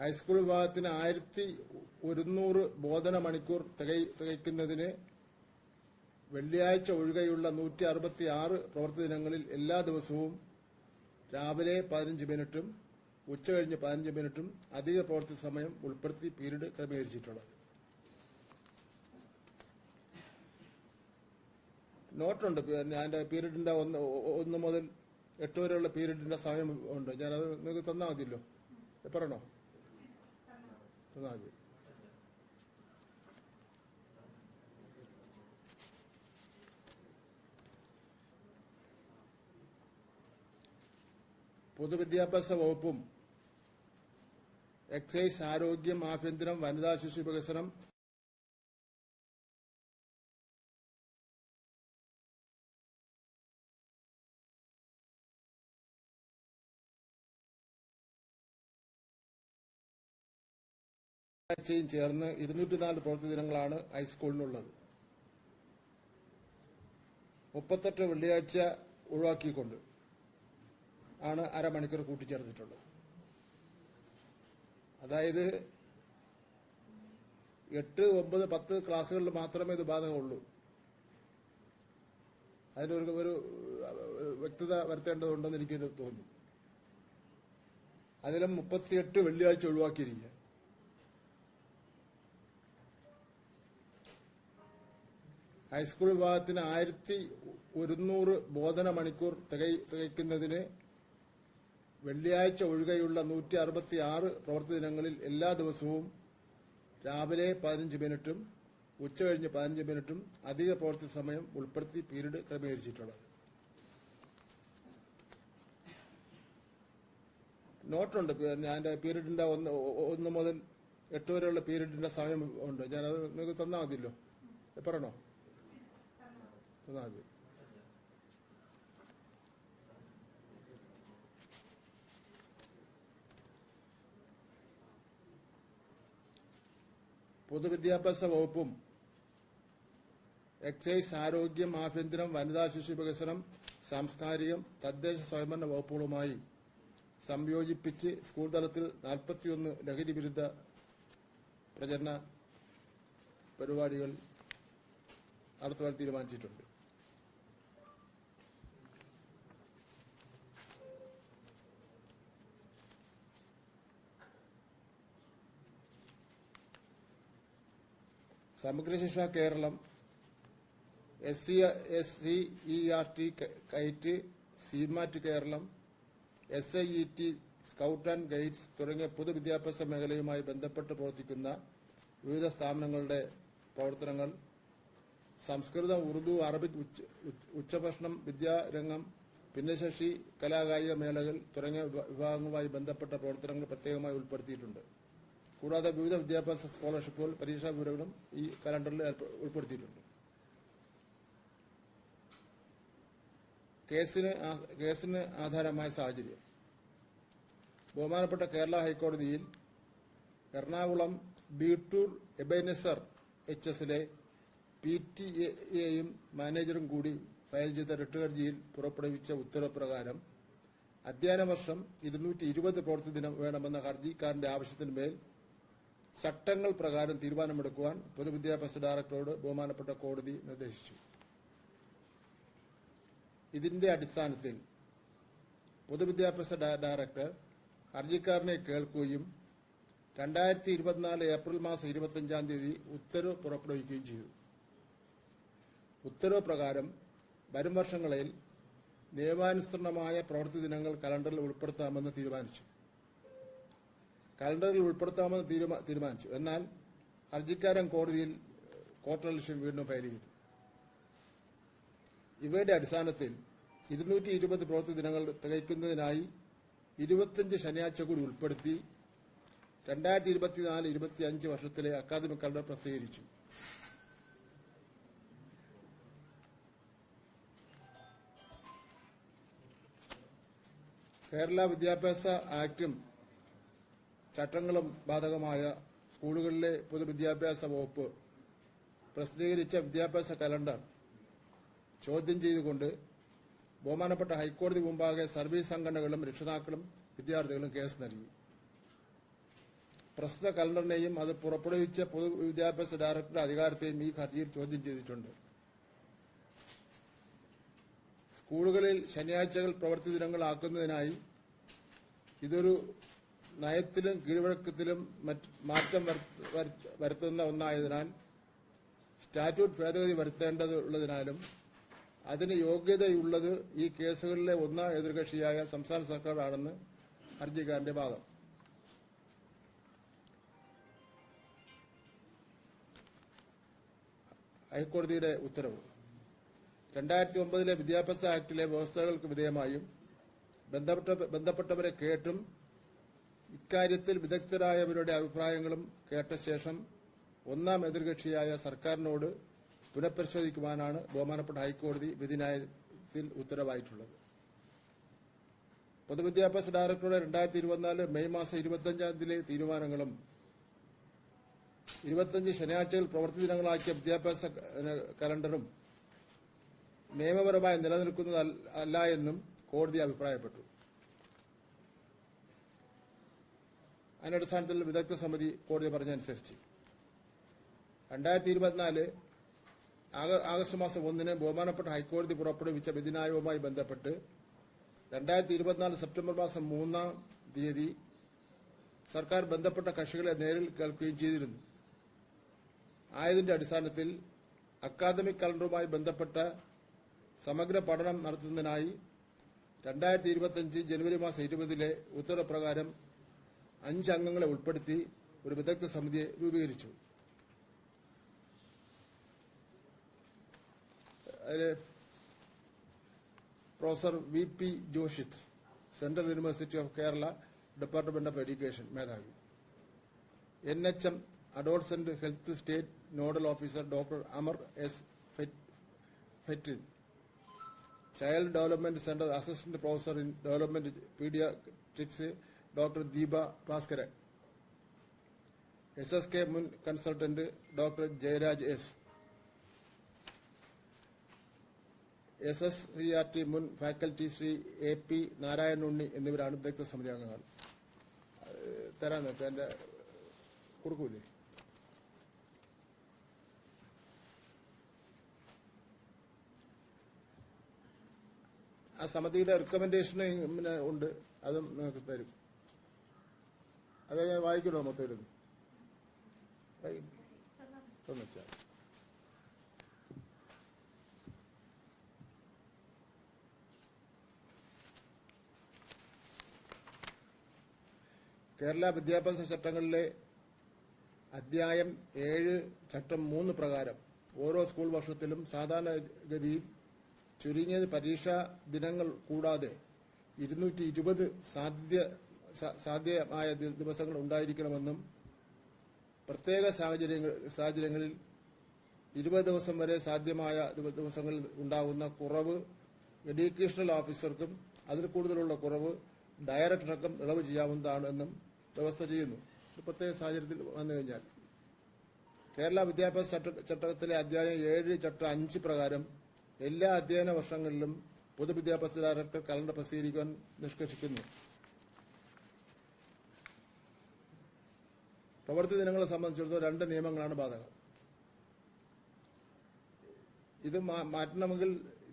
High school വിഭാഗത്തിന് ആയിരത്തി ഒരുന്നൂറ് ബോധന മണിക്കൂർ തികയ്- തികയ്ക്കുന്നതിന് വെള്ളിയാഴ്ച ഒഴികെയുള്ള നൂറ്റി അറുപത്തി ആറ് പ്രവൃത്തി ദിനങ്ങളിൽ എല്ലാ ദിവസവും രാവിലെ പതിനഞ്ച് മിനിറ്റും ഉച്ചകഴിഞ്ഞ് പതിനഞ്ച് മിനിറ്റും അധിക പ്രവൃത്തി സമയം ഉൾപ്പെടുത്തി പീരീഡ് ക്രമീകരിച്ചിട്ടുള്ളത്. നോട്ടുണ്ട്. എന്റെ പീരീഡിന്റെ ഒന്ന് ഒന്ന് മുതൽ എട്ട് വരെയുള്ള പീരീഡിന്റെ സമയം ഉണ്ട്. ഞാനത് നിങ്ങൾക്ക് തന്നാൽ മതിയല്ലോ. പറയണോ? തന്നാൽ പൊതുവിദ്യാഭ്യാസ വകുപ്പും എക്സൈസ് ആരോഗ്യം ആഭ്യന്തരം വനിതാ ശിശു വികസനം ആഴ്ചയും ചേർന്ന് ഇരുന്നൂറ്റിനാല് പ്രവൃത്തി ദിനങ്ങളാണ് ഹൈസ്കൂളിനുള്ളത്. മുപ്പത്തെട്ട് വെള്ളിയാഴ്ച ഒഴിവാക്കിക്കൊണ്ട് ആണ് അരമണിക്കൂർ കൂട്ടിച്ചേർത്തിട്ടുള്ളത്. അതായത് എട്ട് ഒമ്പത് പത്ത് ക്ലാസ്സുകളിൽ മാത്രമേ ഇത് ബാധകമുള്ളൂ. അതിനൊരു ഒരു വ്യക്തത വരുത്തേണ്ടതുണ്ടെന്ന് എനിക്ക് തോന്നുന്നു. അതിലും മുപ്പത്തിയെട്ട് വെള്ളിയാഴ്ച ഒഴിവാക്കിയിരിക്കുക. ഹൈസ്കൂൾ വിഭാഗത്തിന് ആയിരത്തി ഒരുന്നൂറ് ബോധന മണിക്കൂർ തികയ്- തികയ്ക്കുന്നതിന് വെള്ളിയാഴ്ച ഒഴികെയുള്ള നൂറ്റി അറുപത്തി ആറ് പ്രവൃത്തി ദിനങ്ങളിൽ എല്ലാ ദിവസവും രാവിലെ പതിനഞ്ച് മിനിറ്റും ഉച്ചകഴിഞ്ഞ് പതിനഞ്ച് മിനിറ്റും അധിക പ്രവൃത്തി സമയം ഉൾപ്പെടുത്തി പീരീഡ് ക്രമീകരിച്ചിട്ടുള്ളത്. നോട്ടുണ്ട്. എന്റെ പീരീഡിന്റെ ഒന്ന് ഒന്ന് മുതൽ എട്ട് വരെയുള്ള പീരീഡിന്റെ സമയം ഉണ്ട്. ഞാനത് നിങ്ങൾക്ക് തന്നാൽ മതിയല്ലോ. പറയണോ? തന്നാൽ പൊതുവിദ്യാഭ്യാസ വകുപ്പും എക്സൈസ് ആരോഗ്യം ആഭ്യന്തരം വനിതാ ശിശു വികസനം സാംസ്കാരികം തദ്ദേശ സ്വയംഭരണ വകുപ്പുകളുമായി സംയോജിപ്പിച്ച് സ്കൂൾ തലത്തിൽ നാൽപ്പത്തിയൊന്ന് ലഹരി വിരുദ്ധ പ്രചരണ പരിപാടികൾ നടത്തുവാൻ തീരുമാനിച്ചിട്ടുണ്ട്. Samagra Shiksha Keralam S C S C E R T KITE SIEMAT Keralam S I E T scout and guides തുടങ്ങിയ പൊതുവിദ്യാഭ്യാസ മേഖലയുമായി ബന്ധപ്പെട്ട് പ്രവർത്തിക്കുന്ന വിവിധ സ്ഥാപനങ്ങളുടെ പ്രവർത്തനങ്ങൾ സംസ്കൃത ഉറുദു അറബിക് ഉച്ച- ഉച്ച- ഉച്ചഭക്ഷണം വിദ്യാരംഗം ഭിന്നശേഷി കലാകായിക മേളകൾ തുടങ്ങിയ വിഭാഗങ്ങളുമായി ബന്ധപ്പെട്ട പ്രവർത്തനങ്ങൾ പ്രത്യേകമായി ഉൾപ്പെടുത്തിയിട്ടുണ്ട്. കൂടാതെ വിവിധ വിദ്യാഭ്യാസ സ്കോളർഷിപ്പുകൾ പരീക്ഷാ വിവരങ്ങളും ഈ കലണ്ടറിൽ ഉൾപ്പെടുത്തിയിട്ടുണ്ട്. കേസിന് കേസിന് ആധാരമായ സാഹചര്യം. ബഹുമാനപ്പെട്ട കേരള ഹൈക്കോടതിയിൽ എറണാകുളം ബീട്ടൂർ എബൈനസർ എച്ച് എസിലെ പി ടി എയും മാനേജറും കൂടി ഫയൽ ചെയ്ത റിട്ട് ഹർജിയിൽ പുറപ്പെടുവിച്ച ഉത്തരവ് പ്രകാരം അധ്യയന വർഷം ഇരുന്നൂറ്റി ഇരുപത് പ്രവൃത്തി ദിനം വേണമെന്ന ഹർജിക്കാരന്റെ ആവശ്യത്തിന്മേൽ ചട്ടങ്ങൾ പ്രകാരം തീരുമാനമെടുക്കുവാൻ പൊതുവിദ്യാഭ്യാസ ഡയറക്ടറോട് ബഹുമാനപ്പെട്ട കോടതി നിർദ്ദേശിച്ചു. ഇതിന്റെ അടിസ്ഥാനത്തിൽ പൊതുവിദ്യാഭ്യാസ ഡയ- ഡയറക്ടർ ഹർജിക്കാരനെ കേൾക്കുകയും രണ്ടായിരത്തി ഇരുപത്തിനാല് ഏപ്രിൽ മാസം ഇരുപത്തിയഞ്ചാം തീയതി ഉത്തരവ് പുറപ്പെടുവിക്കുകയും ചെയ്തു. ഉത്തരവ് പ്രകാരം വരും വർഷങ്ങളിൽ നിയമാനുസൃതമായ പ്രവൃത്തി ദിനങ്ങൾ കലണ്ടറിൽ ഉൾപ്പെടുത്താമെന്ന് തീരുമാനിച്ചു. കലണ്ടറിൽ ഉൾപ്പെടുത്താമെന്ന് തീരുമാ- തീരുമാനിച്ചു. എന്നാൽ ഹർജിക്കാരൻ കോടതിയിൽ കോർട്ടലക്ഷൻ വീണ്ടും ഫയൽ ചെയ്തു. ഇവയുടെ അടിസ്ഥാനത്തിൽ ഇരുന്നൂറ്റി ഇരുപത് പ്രവൃത്തി ദിനങ്ങൾ തികയ്ക്കുന്നതിനായി ഇരുപത്തിയഞ്ച് ശനിയാഴ്ച കൂടി ഉൾപ്പെടുത്തി രണ്ടായിരത്തി ഇരുപത്തിനാല് ഇരുപത്തിയഞ്ച് വർഷത്തിലെ അക്കാദമിക് കലണ്ടർ പ്രസിദ്ധീകരിച്ചു. കേരള വിദ്യാഭ്യാസ ആക്ടും ചട്ടങ്ങളും ബാധകമായ സ്കൂളുകളിലെ പൊതുവിദ്യാഭ്യാസ വകുപ്പ് പ്രസിദ്ധീകരിച്ച വിദ്യാഭ്യാസ കലണ്ടർ ചോദ്യം ചെയ്തുകൊണ്ട് ബഹുമാനപ്പെട്ട ഹൈക്കോടതി മുമ്പാകെ സർവീസ് സംഘടനകളും രക്ഷിതാക്കളും വിദ്യാർത്ഥികളും കേസ് നൽകി. പ്രസ്തുത കലണ്ടറിനെയും അത് പുറപ്പെടുവിച്ച പൊതുവിദ്യാഭ്യാസ ഡയറക്ടറുടെ അധികാരത്തെയും ഈ ഹർജിയിൽ ചോദ്യം ചെയ്തിട്ടുണ്ട്. സ്കൂളുകളിൽ ശനിയാഴ്ചകൾ പ്രവൃത്തി ദിനങ്ങളാക്കുന്നതിനായി ഇതൊരു നയത്തിലും കീഴ്വഴക്കത്തിലും മറ്റ് മാറ്റം വരുത്ത- വരുത്ത- വരുത്തുന്ന ഒന്നായതിനാൽ സ്റ്റാറ്റ്യൂട്ട് ഭേദഗതി വരുത്തേണ്ടതുള്ളതിനാലും അതിന് യോഗ്യതയുള്ളത് ഈ കേസുകളിലെ ഒന്നാം എതിർകക്ഷിയായ സംസ്ഥാന സർക്കാരാണെന്ന് ഹർജിക്കാരന്റെ വാദം. ഹൈക്കോടതിയുടെ ഉത്തരവ്. രണ്ടായിരത്തി ഒമ്പതിലെ വിദ്യാഭ്യാസ ആക്ടിലെ വ്യവസ്ഥകൾക്ക് വിധേയമായും ബന്ധപ്പെട്ട ബന്ധപ്പെട്ടവരെ കേട്ടും ഇക്കാര്യത്തിൽ വിദഗ്ധരായവരുടെ അഭിപ്രായങ്ങളും കേട്ട ശേഷം ഒന്നാം എതിർകക്ഷിയായ സർക്കാരിനോട് പുനഃപരിശോധിക്കുവാനാണ് ബഹുമാനപ്പെട്ട ഹൈക്കോടതി വിധിന്യായത്തിൽ ഉത്തരവായിട്ടുള്ളത്. പൊതുവിദ്യാഭ്യാസ ഡയറക്ടറുടെ രണ്ടായിരത്തി ഇരുപത്തിനാല് മെയ് മാസം ഇരുപത്തിയഞ്ചാം തീയതിയിലെ തീരുമാനങ്ങളും ഇരുപത്തിയഞ്ച് ശനിയാഴ്ചകൾ പ്രവൃത്തി ദിനങ്ങളാക്കിയ വിദ്യാഭ്യാസ കലണ്ടറും നിയമപരമായി നിലനിൽക്കുന്നതല്ല എന്നും കോടതി അഭിപ്രായപ്പെട്ടു. അതിനടിസ്ഥാനത്തിൽ വിദഗ്ധ സമിതി കോടതി പറഞ്ഞതനുസരിച്ച് രണ്ടായിരത്തി ഇരുപത്തിനാല് ആഗസ്റ്റ് മാസം ഒന്നിന് ബഹുമാനപ്പെട്ട ഹൈക്കോടതി പുറപ്പെടുവിച്ച വിധിന്യായവുമായി ബന്ധപ്പെട്ട് രണ്ടായിരത്തി ഇരുപത്തിനാല് സെപ്റ്റംബർ മാസം മൂന്നാം തീയതി സർക്കാർ ബന്ധപ്പെട്ട കക്ഷികളെ നേരിൽ കേൾക്കുകയും ചെയ്തിരുന്നു. ആയതിന്റെ അടിസ്ഥാനത്തിൽ അക്കാദമിക് കലണ്ടറുമായി ബന്ധപ്പെട്ട സമഗ്ര പഠനം നടത്തുന്നതിനായി രണ്ടായിരത്തി ഇരുപത്തിയഞ്ച് ജനുവരി മാസം ഇരുപതിലെ ഉത്തരവ് പ്രകാരം അഞ്ച് അംഗങ്ങളെ ഉൾപ്പെടുത്തി ഒരു വിദഗ്ധ സമിതിയെ രൂപീകരിച്ചു. അതിൽ professor V P Joshith central university of Kerala department of education മേധാവി. N H M adolescent health state nodal officer doctor Amar S Fettin. Child development centre assistant professor in development paediatrics doctor Deepa Bhaskaran. S S K മുൻ consultant doctor Jayaraj S S S C R T മുൻ faculty Shri A P Narayana Unni എന്നിവരാണ് വിദഗ്ധ സമിതി അംഗങ്ങൾ. തരാൻ നോക്കാം എന്റെ കൊടുക്കൂലേ? ആ സമിതിയുടെ റെക്കമെൻഡേഷൻ ഉണ്ട്. അതും നിങ്ങൾക്ക് തരും. അത് ഞാൻ വായിക്കണോ മൊത്തം കേരള വിദ്യാഭ്യാസ ചട്ടങ്ങളിലെ അധ്യായം ഏഴ് ചട്ടം മൂന്ന് പ്രകാരം ഓരോ സ്കൂൾ വർഷത്തിലും സാധാരണഗതിയിൽ ചുരുങ്ങിയത് പരീക്ഷാ ദിനങ്ങൾ കൂടാതെ ഇരുന്നൂറ്റി ഇരുപത് സാധ്യ സാധ്യമായ ദിവസങ്ങൾ ഉണ്ടായിരിക്കണമെന്നും പ്രത്യേക സാഹചര്യങ്ങൾ സാഹചര്യങ്ങളിൽ ഇരുപത് ദിവസം വരെ സാധ്യമായ ദിവസങ്ങളിൽ ഉണ്ടാകുന്ന കുറവ് എഡ്യൂക്കേഷണൽ ഓഫീസർക്കും അതിൽ കൂടുതലുള്ള കുറവ് ഡയറക്ടർക്കും ഇളവ് ചെയ്യാവുന്നതാണ് എന്നും വ്യവസ്ഥ ചെയ്യുന്നു. പ്രത്യേക സാഹചര്യത്തിൽ വന്നു കഴിഞ്ഞാൽ കേരള വിദ്യാഭ്യാസ ചട്ട- ചട്ടത്തിലെ അധ്യായം ഏഴ് ചട്ടം അഞ്ച് പ്രകാരം എല്ലാ അധ്യയന വർഷങ്ങളിലും പൊതുവിദ്യാഭ്യാസ ഡയറക്ടർ കലണ്ടർ പ്രസിദ്ധീകരിക്കാൻ നിഷ്കർഷിക്കുന്നു. പ്രവൃത്തി ദിനങ്ങളെ സംബന്ധിച്ചിടത്തോളം രണ്ട് നിയമങ്ങളാണ് ബാധകം. ഇത് മാറ്റണമെങ്കിൽ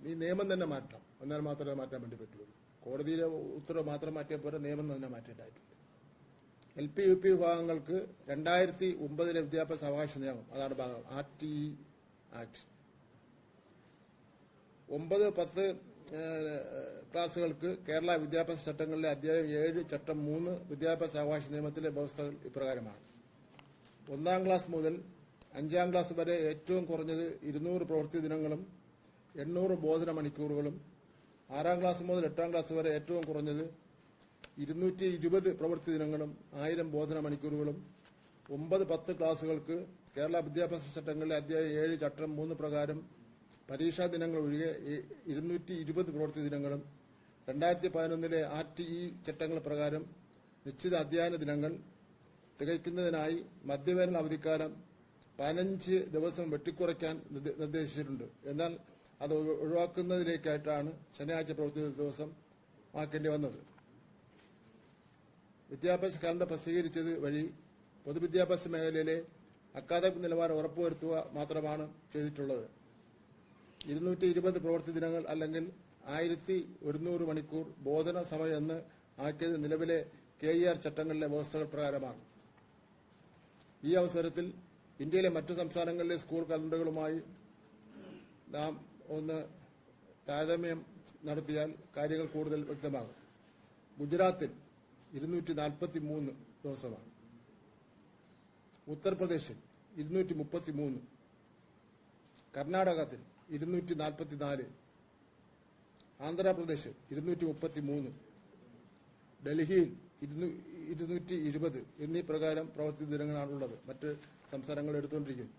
ഈ നിയമം തന്നെ മാറ്റണം. എന്നാൽ മാത്രമേ മാറ്റാൻ വേണ്ടി പറ്റുള്ളൂ. കോടതിയിലെ ഉത്തരവ് മാത്രം മാറ്റിയാൽ പോരാ നിയമം തന്നെ മാറ്റേണ്ടതായിട്ടുണ്ട്. എൽ പി യു പി വിഭാഗങ്ങൾക്ക് രണ്ടായിരത്തി ഒമ്പതിലെ വിദ്യാഭ്യാസ അവകാശ നിയമം അതാണ് ഭാഗം. R T act. ഒമ്പത് പത്ത് ക്ലാസുകൾക്ക് കേരള വിദ്യാഭ്യാസ ചട്ടങ്ങളിലെ അധ്യായം ഏഴ് ചട്ടം മൂന്ന് വിദ്യാഭ്യാസ അവകാശ നിയമത്തിലെ വ്യവസ്ഥകൾ ഇപ്രകാരമാണ്. ഒന്നാം ക്ലാസ് മുതൽ അഞ്ചാം ക്ലാസ് വരെ ഏറ്റവും കുറഞ്ഞത് ഇരുന്നൂറ് പ്രവൃത്തി ദിനങ്ങളും എണ്ണൂറ് ബോധന മണിക്കൂറുകളും ആറാം ക്ലാസ് മുതൽ എട്ടാം ക്ലാസ് വരെ ഏറ്റവും കുറഞ്ഞത് ഇരുന്നൂറ്റി ഇരുപത് പ്രവൃത്തി ദിനങ്ങളും ആയിരം ബോധന മണിക്കൂറുകളും ഒമ്പത് പത്ത് ക്ലാസുകൾക്ക് കേരള വിദ്യാഭ്യാസ ചട്ടങ്ങളിലെ അധ്യായം ഏഴ് ചട്ടം മൂന്ന് പ്രകാരം പരീക്ഷാ ദിനങ്ങൾ ഒഴികെ ഇരുന്നൂറ്റി ഇരുപത് പ്രവൃത്തി ദിനങ്ങളും രണ്ടായിരത്തി പതിനൊന്നിലെ ആർ ടി ഇ ചട്ടങ്ങൾ പ്രകാരം നിശ്ചിത അധ്യയന ദിനങ്ങൾ തികയ്ക്കുന്നതിനായി മധ്യവേനൽ അവധിക്കാലം പതിനഞ്ച് ദിവസം വെട്ടിക്കുറയ്ക്കാൻ നിർദ്ദേ- നിർദ്ദേശിച്ചിട്ടുണ്ട്. എന്നാൽ അത് ഒഴി- ഒഴിവാക്കുന്നതിലേക്കായിട്ടാണ് ശനിയാഴ്ച പ്രവൃത്തി ദിവസം ആക്കേണ്ടി വന്നത്. വിദ്യാഭ്യാസ കലണ്ടർ പ്രസിദ്ധീകരിച്ചത് വഴി പൊതുവിദ്യാഭ്യാസ മേഖലയിലെ അക്കാദമിക് നിലവാരം ഉറപ്പുവരുത്തുക മാത്രമാണ് ചെയ്തിട്ടുള്ളത്. ഇരുന്നൂറ്റി ഇരുപത് പ്രവൃത്തി ദിനങ്ങൾ അല്ലെങ്കിൽ ആയിരത്തി ഒരുന്നൂറ് മണിക്കൂർ ബോധന സമയം എന്ന് ആക്കിയത് നിലവിലെ കെ ഇ ആർ ചട്ടങ്ങളിലെ വ്യവസ്ഥകൾ പ്രകാരമാണ്. ഈ അവസരത്തിൽ ഇന്ത്യയിലെ മറ്റു സംസ്ഥാനങ്ങളിലെ സ്കൂൾ കലണ്ടറുകളുമായി നാം ഒന്ന് താരതമ്യം നടത്തിയാൽ കാര്യങ്ങൾ കൂടുതൽ വ്യക്തമാകും. ഗുജറാത്തിൽ ഇരുന്നൂറ്റി നാൽപ്പത്തി മൂന്ന് ദിവസമാണ്. ഉത്തർപ്രദേശിൽ ഇരുന്നൂറ്റി മുപ്പത്തി മൂന്ന് കർണാടകത്തിൽ ഇരുന്നൂറ്റി നാൽപ്പത്തി നാല് ആന്ധ്രാപ്രദേശിൽ ഇരുന്നൂറ്റി മുപ്പത്തി മൂന്ന് ഡൽഹിയിൽ ഇരുന്നൂ- ഇരുന്നൂറ്റി ഇരുപത് എന്നീ പ്രകാരം പ്രവൃത്തി ദിനങ്ങളാണുള്ളത് മറ്റ് സംസ്ഥാനങ്ങൾ എടുത്തുകൊണ്ടിരിക്കുന്നു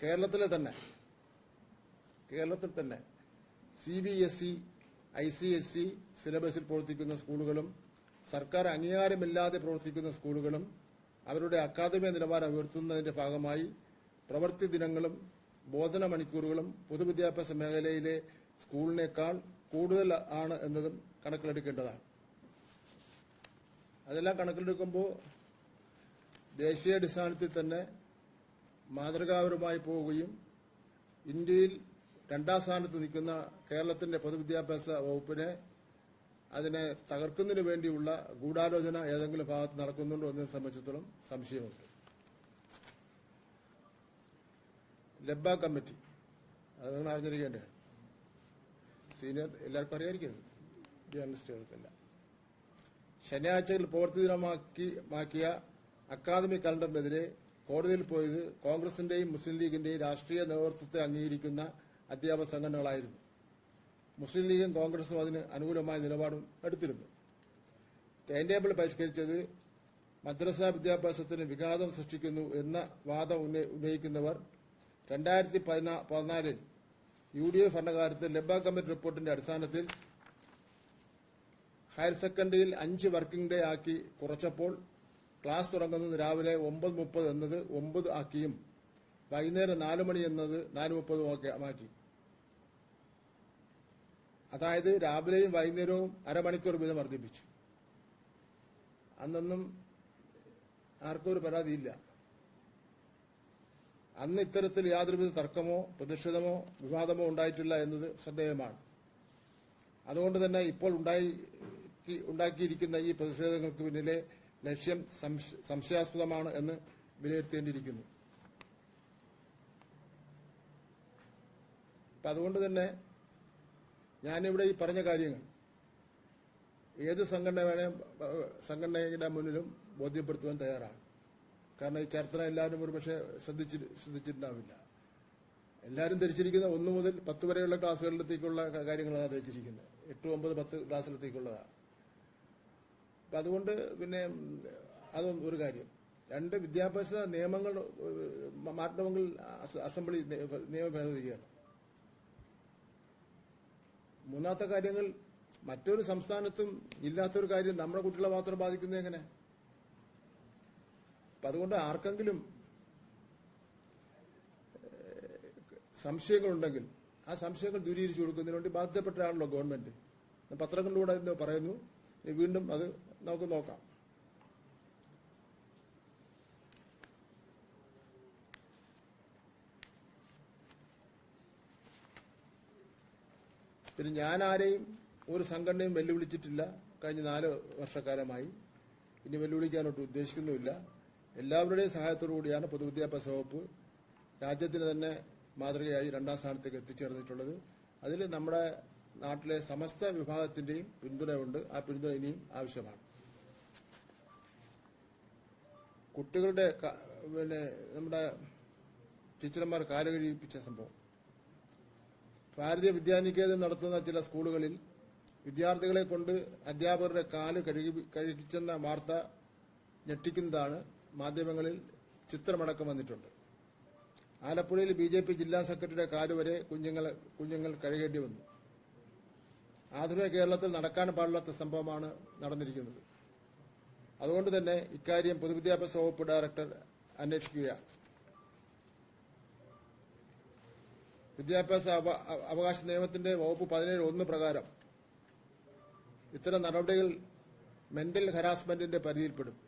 കേരളത്തിലെ തന്നെ കേരളത്തിൽ തന്നെ C B S E I C S C സിലബസിൽ പ്രവർത്തിക്കുന്ന സ്കൂളുകളും സർക്കാർ അംഗീകാരമില്ലാതെ പ്രവർത്തിക്കുന്ന സ്കൂളുകളും അവരുടെ അക്കാദമിക നിലവാരം ഉയർത്തുന്നതിന്റെ ഭാഗമായി പ്രവൃത്തി ദിനങ്ങളും ബോധന മണിക്കൂറുകളും പൊതുവിദ്യാഭ്യാസ മേഖലയിലെ സ്കൂളിനേക്കാൾ കൂടുതൽ ആണ് എന്നതും കണക്കിലെടുക്കേണ്ടതാണ്. അതെല്ലാം കണക്കിലെടുക്കുമ്പോൾ ദേശീയ ദേശീയാടിസ്ഥാനത്തിൽ തന്നെ മാതൃകാപരമായി പോവുകയും ഇന്ത്യയിൽ രണ്ടാം സ്ഥാനത്ത് നിൽക്കുന്ന കേരളത്തിന്റെ പൊതുവിദ്യാഭ്യാസ വകുപ്പിനെ അതിനെ തകർക്കുന്നതിന് വേണ്ടിയുള്ള ഗൂഢാലോചന ഏതെങ്കിലും ഭാഗത്ത് നടക്കുന്നുണ്ടോ എന്നതിനെ സംബന്ധിച്ചിടത്തോളം സംശയമുണ്ട്. ലബ്ബ കമ്മിറ്റി. അത് നിങ്ങൾ അറിഞ്ഞിരിക്കേണ്ടത്. സീനിയർ എല്ലാവർക്കും അറിയായിരിക്കും. ജേർണലിസ്റ്റുകൾക്കല്ല ശനിയാഴ്ചകൾ പ്രവൃത്തി ദിനമാക്കി മാക്കിയ അക്കാദമിക് കലണ്ടറിനെതിരെ കോടതിയിൽ പോയത് കോൺഗ്രസിന്റെയും മുസ്ലിം ലീഗിന്റെയും രാഷ്ട്രീയ നേതൃത്വത്തെ അംഗീകരിക്കുന്ന അധ്യാപക സംഘടനകളായിരുന്നു. മുസ്ലിം ലീഗും കോൺഗ്രസും അതിന് അനുകൂലമായ നിലപാടും എടുത്തിരുന്നു. ടൈം ടേബിൾ പരിഷ്കരിച്ചത് മദ്രസ വിദ്യാഭ്യാസത്തിന് വിഘാതം സൃഷ്ടിക്കുന്നു എന്ന വാദം ഉന്നയി- ഉന്നയിക്കുന്നവർ രണ്ടായിരത്തി പതിനാലിൽ യു ഡി എഫ് ഭരണകാലത്ത് ലബ കമ്മിറ്റി റിപ്പോർട്ടിന്റെ അടിസ്ഥാനത്തിൽ ഹയർ സെക്കൻഡറിയിൽ അഞ്ച് വർക്കിംഗ് ഡേ ആക്കി കുറച്ചപ്പോൾ ക്ലാസ് തുടങ്ങുന്നത് രാവിലെ ഒമ്പത് മുപ്പത് എന്നത് ഒമ്പത് ആക്കിയും വൈകുന്നേരം നാല് മണി എന്നത് നാല് മുപ്പതും ഒക്കെ ആക്കി. അതായത് രാവിലെയും വൈകുന്നേരവും അരമണിക്കൂർ വീതം വർദ്ധിപ്പിച്ചു. അന്നൊന്നും ആർക്കും ഒരു പരാതിയില്ല. അന്ന് ഇത്തരത്തിൽ യാതൊരുവിധ തർക്കമോ പ്രതിഷേധമോ വിവാദമോ ഉണ്ടായിട്ടില്ല എന്നത് ശ്രദ്ധേയമാണ്. അതുകൊണ്ട് തന്നെ ഇപ്പോൾ ഉണ്ടായി ഉണ്ടാക്കിയിരിക്കുന്ന ഈ പ്രതിഷേധങ്ങൾക്ക് പിന്നിലെ ലക്ഷ്യം സംശ- സംശയാസ്പദമാണ് എന്ന് വിലയിരുത്തേണ്ടിയിരിക്കുന്നു. അതുകൊണ്ട് തന്നെ ഞാനിവിടെ ഈ പറഞ്ഞ കാര്യങ്ങൾ ഏത് സംഘടന വേണേ സംഘടനയുടെ മുന്നിലും ബോധ്യപ്പെടുത്തുവാൻ തയ്യാറാണ്. കാരണം ഈ ചരിത്രം എല്ലാവരും ഒരു പക്ഷേ ശ്രദ്ധിച്ചി ശ്രദ്ധിച്ചിട്ടുണ്ടാവില്ല. എല്ലാവരും ധരിച്ചിരിക്കുന്ന ഒന്ന് മുതൽ പത്ത് വരെയുള്ള ക്ലാസ്സുകളിലത്തേക്കുള്ള ക- കാര്യങ്ങളാണ് ധരിച്ചിരിക്കുന്നത്. എട്ട് ഒമ്പത് പത്ത് ക്ലാസ്സിലത്തേക്കുള്ളതാണ്. അപ്പൊ അതുകൊണ്ട് പിന്നെ അത് ഒരു കാര്യം. രണ്ട് വിദ്യാഭ്യാസ നിയമങ്ങൾ മാറ്റണമെങ്കിൽ അസംബ്ലി നിയമ ഭേദഗതി ചെയ്യണം മൂന്നാമത്തെ കാര്യങ്ങൾ മറ്റൊരു സംസ്ഥാനത്തും ഇല്ലാത്തൊരു കാര്യം നമ്മുടെ കുട്ടികളെ മാത്രം ബാധിക്കുന്നത് എങ്ങനെ? അപ്പം അതുകൊണ്ട് ആർക്കെങ്കിലും സംശയങ്ങളുണ്ടെങ്കിൽ ആ സംശയങ്ങൾ ദൂരീകരിച്ചു കൊടുക്കുന്നതിന് വേണ്ടി ബാധ്യപ്പെട്ടാണല്ലോ ഗവൺമെന്റ്. പത്രങ്ങളിലൂടെ ഇന്ന് പറയുന്നു. വീണ്ടും അത് നമുക്ക് നോക്കാം. പിന്നെ ഞാൻ ആരെയും ഒരു സംഘടനയും വെല്ലുവിളിച്ചിട്ടില്ല. കഴിഞ്ഞ നാല് വർഷക്കാലമായി. ഇനി വെല്ലുവിളിക്കാനോട്ട് ഉദ്ദേശിക്കുന്നുമില്ല. എല്ലാവരുടെയും സഹായത്തോടു കൂടിയാണ് പൊതുവിദ്യാഭ്യാസ വകുപ്പ് രാജ്യത്തിന് തന്നെ മാതൃകയായി രണ്ടാം സ്ഥാനത്തേക്ക് എത്തിച്ചേർന്നിട്ടുള്ളത്. അതിൽ നമ്മുടെ നാട്ടിലെ സമസ്ത വിഭാഗത്തിന്റെയും പിന്തുണയുണ്ട്. ആ പിന്തുണ ഇനിയും ആവശ്യമാണ്. കുട്ടികളുടെ പിന്നെ നമ്മുടെ ടീച്ചർമാർ കാലുകഴിപ്പിച്ച സംഭവം. ഭാരതീയ വിദ്യാനികേതം നടത്തുന്ന ചില സ്കൂളുകളിൽ വിദ്യാർത്ഥികളെ കൊണ്ട് അധ്യാപകരുടെ കാൽ കഴുകി കഴിച്ചെന്ന വാർത്ത ഞെട്ടിക്കുന്നതാണ് മാധ്യമങ്ങളിൽ ചിത്രമടക്കം വന്നിട്ടുണ്ട്. ആലപ്പുഴയിൽ ബി ജെ പി ജില്ലാ സെക്രട്ടറിയുടെ കാൽ വരെ കുഞ്ഞുങ്ങൾ കുഞ്ഞുങ്ങൾ കഴുകേണ്ടി വന്നു. ആധുനിക കേരളത്തിൽ നടക്കാൻ പാടില്ലാത്ത സംഭവമാണ് നടന്നിരിക്കുന്നത്. അതുകൊണ്ട് തന്നെ ഇക്കാര്യം പൊതുവിദ്യാഭ്യാസ വകുപ്പ് ഡയറക്ടർ അന്വേഷിക്കുകയാണ്. വിദ്യാഭ്യാസ അവ- അവ- അവകാശ നിയമത്തിന്റെ വകുപ്പ് പതിനേഴ് ഒന്ന് പ്രകാരം ഇത്തരം നടപടികൾ മെന്റൽ ഹരാസ്മെന്റിന്റെ പരിധിയിൽപ്പെടും.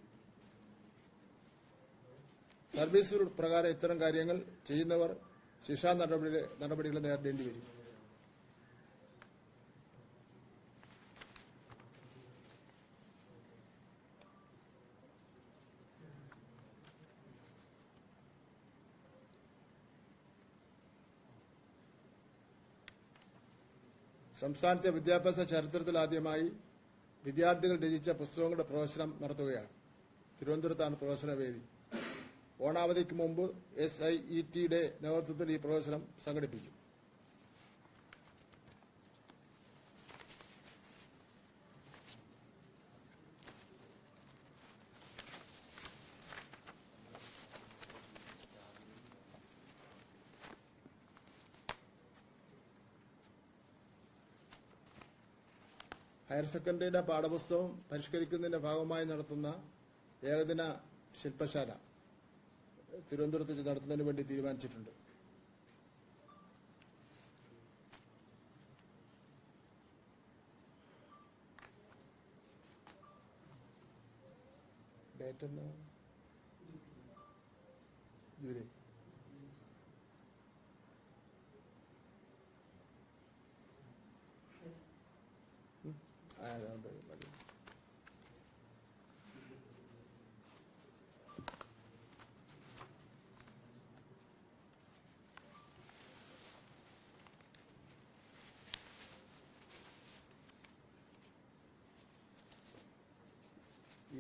സർവീസ് പ്രകാരം ഇത്തരം കാര്യങ്ങൾ ചെയ്യുന്നവർ ശിക്ഷാ നടപടി നടപടികൾ നേരിടേണ്ടി വരും. സംസ്ഥാനത്തെ വിദ്യാഭ്യാസ ചരിത്രത്തിൽ ആദ്യമായി വിദ്യാർത്ഥികൾ രചിച്ച പുസ്തകങ്ങളുടെ പ്രദർശനം നടത്തുകയാണ്. തിരുവനന്തപുരത്താണ് പ്രദർശനവേദി ഓണാവധിക്ക് മുമ്പ് എസ് ഐ ഇ ടിയുടെ നേതൃത്വത്തിൽ ഈ പ്രദർശനം സംഘടിപ്പിക്കും. ഹയർ സെക്കൻഡറിയുടെ പാഠപുസ്തകം പരിഷ്കരിക്കുന്നതിന്റെ ഭാഗമായി നടത്തുന്ന ഏകദിന ശില്പശാല തിരുവനന്തപുരത്ത് നടത്തുന്നതിന് വേണ്ടി തീരുമാനിച്ചിട്ടുണ്ട്. ഡേറ്റ് എന്നാ